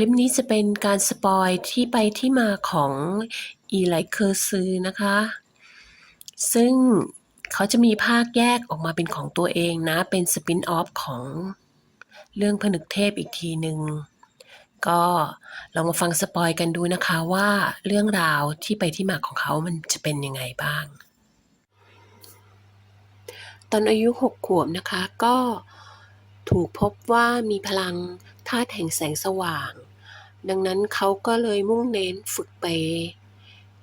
ลิปนี้จะเป็นการสปอยที่ไปที่มาของอีไลเคอร์ซือนะคะ ซึ่งเขาจะมีภาคแยกออกมาเป็นของตัวเองนะ เป็นสปินออฟของเรื่องผนึกเทพอีกทีหนึ่งก็ลองมาฟังสปอยกันดูนะคะว่าเรื่องราวที่ไปที่มาของเขามันจะเป็นยังไงบ้าง ตอนอายุหกขวบนะคะก็ถูกพบว่ามีพลังธาตุแห่งแสงสว่าง ดังนั้นเขาก็เลยมุ่งเน้นฝึกไป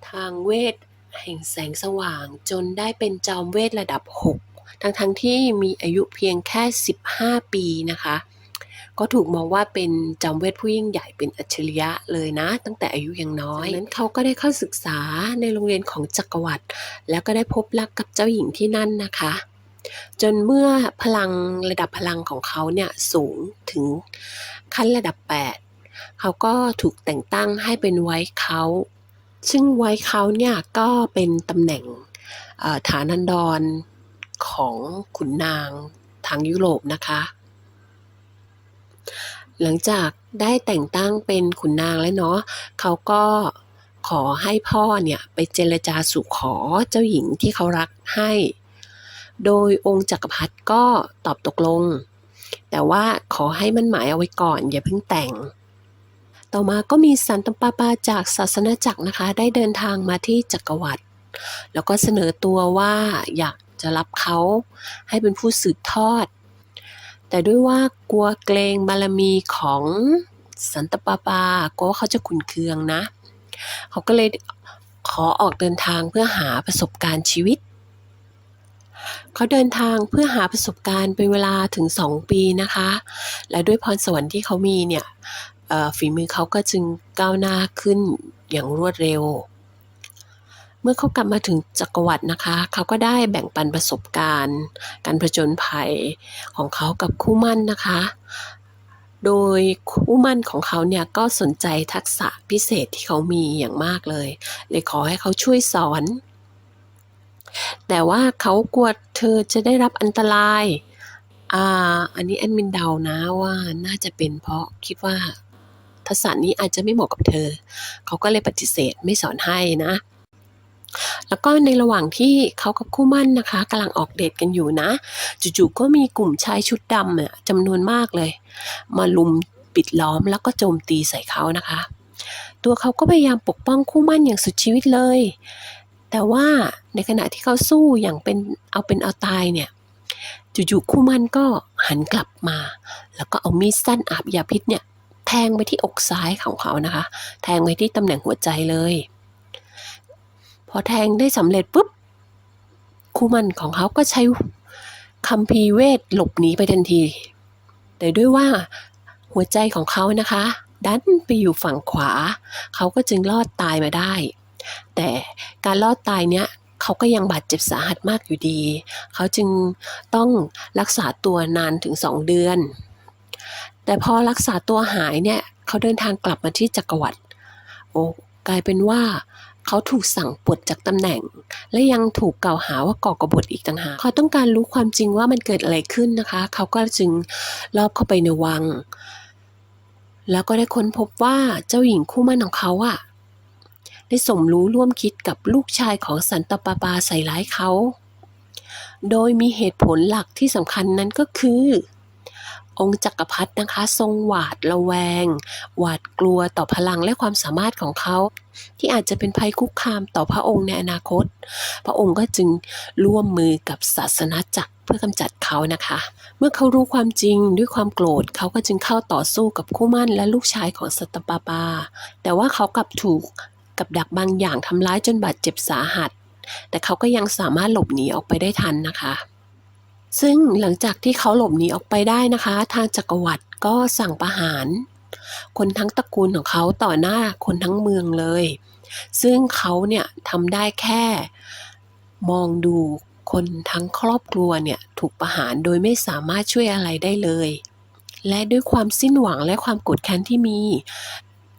ทางเวทแห่งแสงสว่างจนได้เป็นจอมเวทระดับ 6 ทั้งทั้งที่มีอายุเพียงแค่ 15 ปีนะคะ ก็ถูกมองว่าเป็นจอมเวทผู้ยิ่งใหญ่เป็นอัจฉริยะเลยนะ ตั้งแต่อายุยังน้อยจากนั้นเขาก็ได้เข้าศึกษาในโรงเรียนของจักรวรรดิแล้วก็ได้พบรักกับเจ้าหญิงที่นั่นนะคะจนเมื่อพลังระดับพลังของเขาเนี่ยสูงถึงขั้นระดับ 8 เขาก็ถูกแต่งตั้งให้เป็นไวท์เขาซึ่งไวท์เขาเนี่ยก็เป็นตำแหน่งฐานันดรของขุนนางทางยุโรปนะคะ หลังจากได้แต่งตั้งเป็นขุนนางแล้วเนาะเขาก็ขอให้พ่อเนี่ยไปเจรจาสู่ขอเจ้าหญิงที่เขารักให้ โดยองค์จักรพรรดิก็ตอบตกลง แต่ว่าขอให้มันหมายเอาไว้ก่อนอย่าเพิ่งแต่ง ต่อมาก็มีสันตปาปาจากศาสนาจักรนะคะ ได้เดินทางมาที่จักรวรรดิแล้วก็เสนอตัวว่าอยากจะรับเขาให้เป็นผู้สืบทอด แต่ด้วยว่ากลัวเกรงบารมีของสันตปาปากลัวเขาจะขุนเคืองนะ เขาก็เลยขอออกเดินทางเพื่อหาประสบการณ์ชีวิต เขาเดินทางเพื่อหาประสบการณ์เป็นเวลาถึง 2 ปีนะคะ และด้วยพรสวรรค์ที่เขามีเนี่ย ฝีมือเขาก็จึงก้าวหน้าขึ้นอย่างรวดเร็ว เมื่อเขากลับมาถึงจักรวรรดินะคะ เขาก็ได้แบ่งปันประสบการณ์ การผจญภัยของเขากับคู่มั่นนะคะ โดยคู่มั่นของเขาเนี่ยก็สนใจทักษะพิเศษที่เขามีอย่างมากเลย เลยขอให้เขาช่วยสอน แต่ว่าเขากลัวเธอจะได้รับอันตรายอ่าอันนี้แอดมินเดานะว่าน่าจะเป็นเพราะคิดว่า ทักษะนี้อาจจะไม่เหมาะกับเธอ เขาก็เลยปฏิเสธไม่สอนให้นะ แล้วก็ในระหว่างที่เขากับคู่มั่นนะคะกำลังออกเดทกันอยู่นะ จู่ๆก็มีกลุ่มชายชุดดำเนี่ยจำนวนมากเลย มาลุมปิดล้อมแล้วก็โจมตีใส่เขานะคะ ตัวเขาก็พยายามปกป้องคู่มั่นอย่างสุดชีวิตเลย แต่ว่าในขณะที่เขาสู้อย่างเป็นเอาเป็นเอาตายเนี่ยจู่ๆคู่มั่นก็หันกลับมา แล้วก็เอามีดสั้นอาบยาพิษเนี่ย แทงไปที่อกซ้ายของเขานะคะ แทงไปที่ตำแหน่งหัวใจเลย พอแทงได้สำเร็จปุ๊บคู่มันของเขาก็ใช้คัมภีเวทหลบหนีไปทันที แต่ด้วยว่าหัวใจของเขานะคะ ดันไปอยู่ฝั่งขวา เขาก็จึงรอดตายมาได้ แต่การรอดตายเนี้ยเขาก็ยังบาดเจ็บสาหัสมากอยู่ดี เขาจึงต้องรักษาตัวนานถึงสองเดือน แต่พอรักษาตัวหายเนี่ยเขาเดินทางกลับมาที่จักรวรรดิโอ้กลายเป็นว่าเขาถูกสั่งปลดจากตำแหน่ง และยังถูกกล่าวหาว่าก่อกบฏอีกต่างหากเขาต้องการรู้ความจริงว่ามันเกิดอะไรขึ้นนะคะ เขาก็จึงลอบเข้าไปในวัง แล้วก็ได้ค้นพบว่าเจ้าหญิงคู่มั่นของเขาอะได้สมรู้ร่วมคิดกับลูกชายของสันตปาปาใส่ร้ายเขา โดยมีเหตุผลหลักที่สำคัญนั้นก็คือ องค์จักรพรรดินะคะ ทรงหวาดระแวง หวาดกลัวต่อพลังและความสามารถของเขา ที่อาจจะเป็นภัยคุกคามต่อพระองค์ในอนาคต พระองค์ก็จึงร่วมมือกับศาสนาจักรเพื่อกำจัดเขานะคะ เมื่อเขารู้ความจริงด้วยความโกรธเขาก็จึงเข้าต่อสู้กับคู่มั่นและลูกชายของสัตปาปา แต่ว่าเขากลับถูกกับดักบางอย่างทำร้ายจนบาดเจ็บสาหัส แต่เขาก็ยังสามารถหลบหนีออกไปได้ทันนะคะ ซึ่งหลังจากที่เขาหลบหนีออกไปได้นะคะ ทางจักรวรรดิก็สั่งประหาร คนทั้งตระกูลของเขาต่อหน้าคนทั้งเมืองเลย ซึ่งเขาเนี่ยทำได้แค่ มองดูคนทั้งครอบครัวเนี่ยถูกประหารโดยไม่สามารถช่วยอะไรได้เลย และด้วยความสิ้นหวังและความกรธแค้นที่มี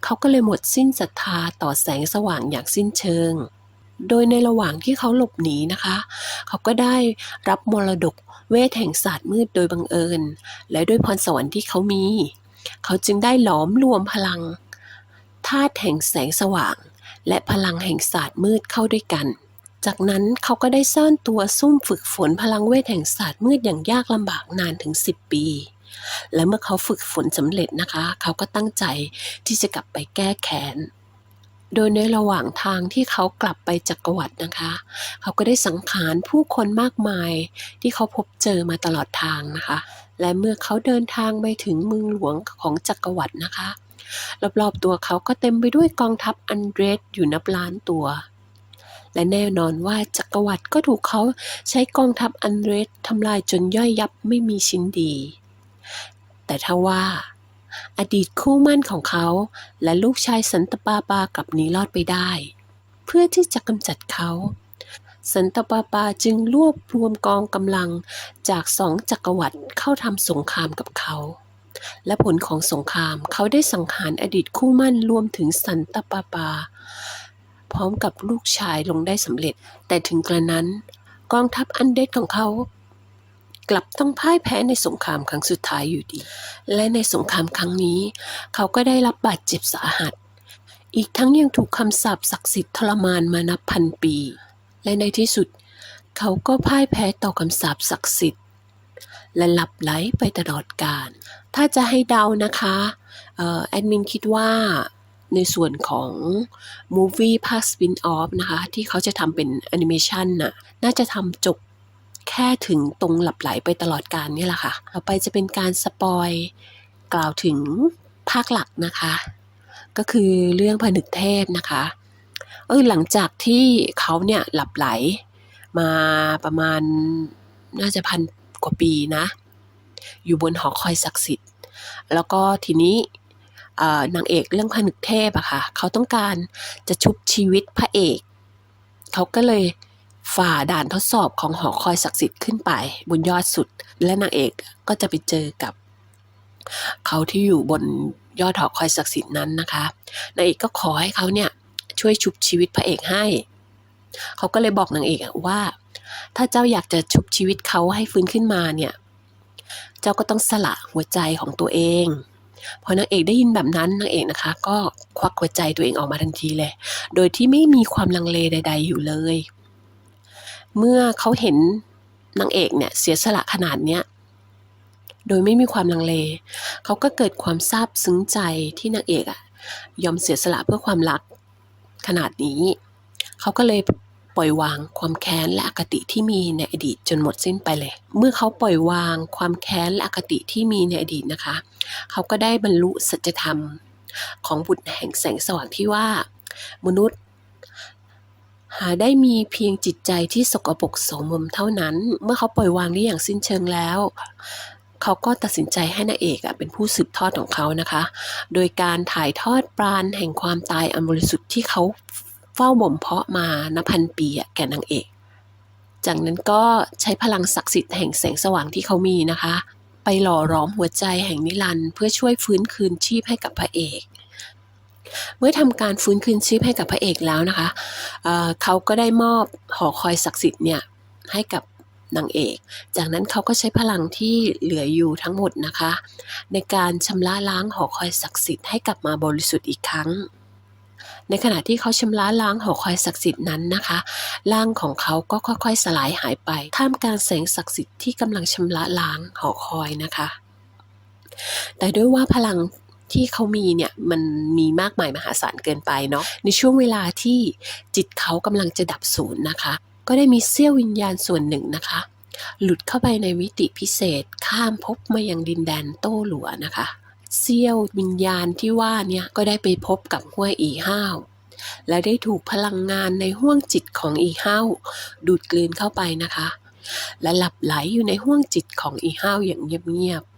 เขาก็เลยหมดสิ้นศรัทธาต่อแสงสว่างอย่างสิ้นเชิง โดยในระหว่างที่เขาหลบหนีนะคะ เขาก็ได้รับมรดก เวทแห่งศาสตร์มืดโดยบังเอิญ และด้วยพรสวรรค์ที่เขามี เขาจึงได้หลอมรวมพลังธาตุแห่งแสงสว่าง และพลังแห่งศาสตร์มืดเข้าด้วยกัน จากนั้นเขาก็ได้ซ่อนตัวซุ่มฝึกฝนพลังเวทแห่งศาสตร์มืดอย่างยากลำบากนานถึง 10 ปี และเมื่อเขาฝึกฝนสำเร็จนะคะ เขาก็ตั้งใจที่จะกลับไปแก้แค้น โดยในระหว่างทางที่เขากลับไปจักรวรรดินะคะ เขาก็ได้สังขารผู้คนมากมายที่เขาพบเจอมาตลอดทางนะคะ และเมื่อเขาเดินทางไปถึงเมืองหลวงของจักรวรรดินะคะ รอบๆตัวเขาก็เต็มไปด้วยกองทัพอันเดรสอยู่นับล้านตัว และแน่นอนว่าจักรวรรดิก็ถูกเขาใช้กองทัพอันเดรสทำลายจนย่อยยับไม่มีชิ้นดี แต่ถ้าว่า อดีตคู่มั่นของเขา และลูกชายสันตปาปากับหนีรอดไปได้ เพื่อที่จะกำจัดเขา สันตปาปาจึงรวบรวมกองกำลังจากสองจักรวรรดิเข้าทำสงครามกับเขา และผลของสงครามเขาได้สังหารอดีตคู่มั่นรวมถึงสันตปาปา พร้อมกับลูกชายลงได้สำเร็จ แต่ถึงกระนั้น กองทัพอันเดดของเขา กลับต้องพ่ายแพ้ในสงครามครั้งสุดท้ายอยู่ดี และในสงครามครั้งนี้ เขาก็ได้รับบาดเจ็บสาหัส อีกทั้งยังถูกคำสาปศักดิ์สิทธิ์ทรมานมานับพันปี และในที่สุด เขาก็พ่ายแพ้ต่อคำสาปศักดิ์สิทธิ์ และหลับไหลไปตลอดกาลถ้าจะให้เดานะคะออแอดมินคิดว่าในส่วนของ Movie ภาค Spin-off นะคะ ที่เขาจะทำเป็นแอนิเมชันน่ะ น่าจะทำจบ แค่ถึงตรงหลับไหลไปตลอดกาลนี่แหละค่ะ ต่อไปจะเป็นการสปอยกล่าวถึงภาคหลักนะคะ ก็คือเรื่องผนึกเทพนะคะเออหลังจากที่เขาเนี่ยหลับไหลมาประมาณน่าจะพันกว่าปีนะ อยู่บนหอคอยศักดิ์สิทธิ์ แล้วก็ทีนี้นางเอกเรื่องผนึกเทพอะค่ะ เขาต้องการจะชุบชีวิตพระเอก เขาก็เลย ฝ่าด่านทดสอบของหอคอยศักดิ์สิทธิ์ขึ้นไปบนยอดสุด และนางเอกก็จะไปเจอกับ เขาที่อยู่บนยอดหอคอยศักดิ์สิทธิ์นั้นนะคะนางเอกก็ขอให้เขาเนี่ยช่วยชุบชีวิตพระเอกให้ เขาก็เลยบอกนางเอกว่า ถ้าเจ้าอยากจะชุบชีวิตเขาให้ฟื้นขึ้นมาเนี่ย เจ้าก็ต้องสละหัวใจของตัวเองพอนางเอกได้ยินแบบนั้นนางเอกนะคะ ก็ควักหัวใจตัวเองออกมาทันทีเลย โดยที่ไม่มีความลังเลใด ๆ อยู่เลย เมื่อเขาเห็นนางเอกเนี่ยเสียสละขนาดเนี้ยโดยไม่มีความลังเล เขาก็เกิดความซาบซึ้งใจที่นางเอกอะยอมเสียสละเพื่อความรักขนาดนี้ เขาก็เลยปล่อยวางความแค้นและอคติที่มีในอดีตจนหมดสิ้นไปเลย เมื่อเขาปล่อยวางความแค้นและอคติที่มีในอดีตนะคะ เขาก็ได้บรรลุสัจธรรมของบุตรแห่งแสงสว่างที่ว่า มนุษย์ หาได้มีเพียงจิตใจที่สกปรกโสมมเท่านั้น เมื่อเขาปล่อยวางได้อย่างสิ้นเชิงแล้ว เขาก็ตัดสินใจให้นางเอกเป็นผู้สืบทอดของเขานะคะ โดยการถ่ายทอดปราณแห่งความตายอันบริสุทธิ์ที่เขาเฝ้าบ่มเพาะมานับพันปีแก่นางเอก จากนั้นก็ใช้พลังศักดิ์สิทธิ์แห่งแสงสว่างที่เขามีนะคะ ไปหล่อล้อมหัวใจแห่งนิรันด์เพื่อช่วยฟื้นคืนชีพให้กับพระเอก เมื่อทำการฟื้นคืนชีพให้กับพระเอกแล้วนะคะเเขาก็ได้มอบหอคอยศักดิ์สิทธิ์เนี่ยให้กับนางเอก จากนั้นเขาก็ใช้พลังที่เหลืออยู่ทั้งหมดนะคะ ในการชำระล้างหอคอยศักดิ์สิทธิ์ให้กลับมาบริสุทธิ์อีกครั้ง ในขณะที่เขาชำระล้างหอคอยศักดิ์สิทธิ์นั้นนะคะร่างของเขาก็ค่อยๆสลายหายไป ท่ามกลางแสงศักดิ์สิทธิ์ที่กำลังชำระล้างหอคอยนะคะ แต่ด้วยว่าพลัง ที่เขามีเนี่ยมันมีมากมายมหาศาลเกินไปเนาะในช่วงเวลาที่จิตเขากำลังจะดับศูนย์นะคะ ก็ได้มีเสี้ยววิญญาณส่วนหนึ่งนะคะ หลุดเข้าไปในมิติพิเศษข้ามภพมายังดินแดนโต้หลัวนะคะเสี้ยววิญญาณที่ว่าเนี่ยก็ได้ไปพบกับห้วยอีห้าวและได้ถูกพลังงานในห้วงจิตของอีห้าวดูดกลืนเข้าไปนะคะ และหลับไหลอยู่ในห้วงจิตของอีห้าวอย่างเงียบๆ